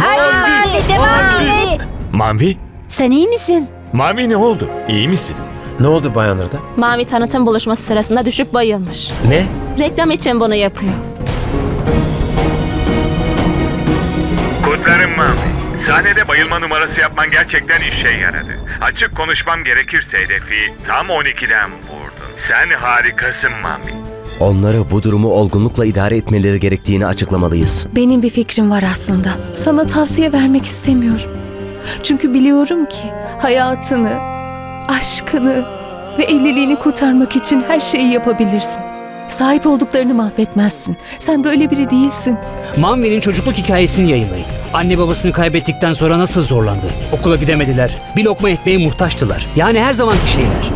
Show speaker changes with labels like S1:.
S1: Ay Mavi devam et.
S2: Mavi?
S1: Sen iyi misin?
S2: Mavi ne oldu? İyi misin?
S3: Ne oldu Bayan Rıda?
S4: Mavi tanıtım buluşması sırasında düşüp bayılmış.
S3: Ne?
S4: Reklam için bunu yapıyor.
S5: Kutlarım Mami. Sahnede bayılma numarası yapman gerçekten işe yaradı. Açık konuşmam gerekirse hedefi tam 12'den vurdun. Sen harikasın Mami.
S6: Onlara bu durumu olgunlukla idare etmeleri gerektiğini açıklamalıyız.
S7: Benim bir fikrim var aslında. Sana tavsiye vermek istemiyorum. Çünkü biliyorum ki hayatını, aşkını ve evliliğini kurtarmak için her şeyi yapabilirsin. Sahip olduklarını mahvetmezsin. Sen böyle biri değilsin.
S8: Manvi'nin çocukluk hikayesini yayınlayın. Anne babasını kaybettikten sonra nasıl zorlandı? Okula gidemediler. Bir lokma ekmeğe muhtaçtılar. Yani her zamanki şeyler.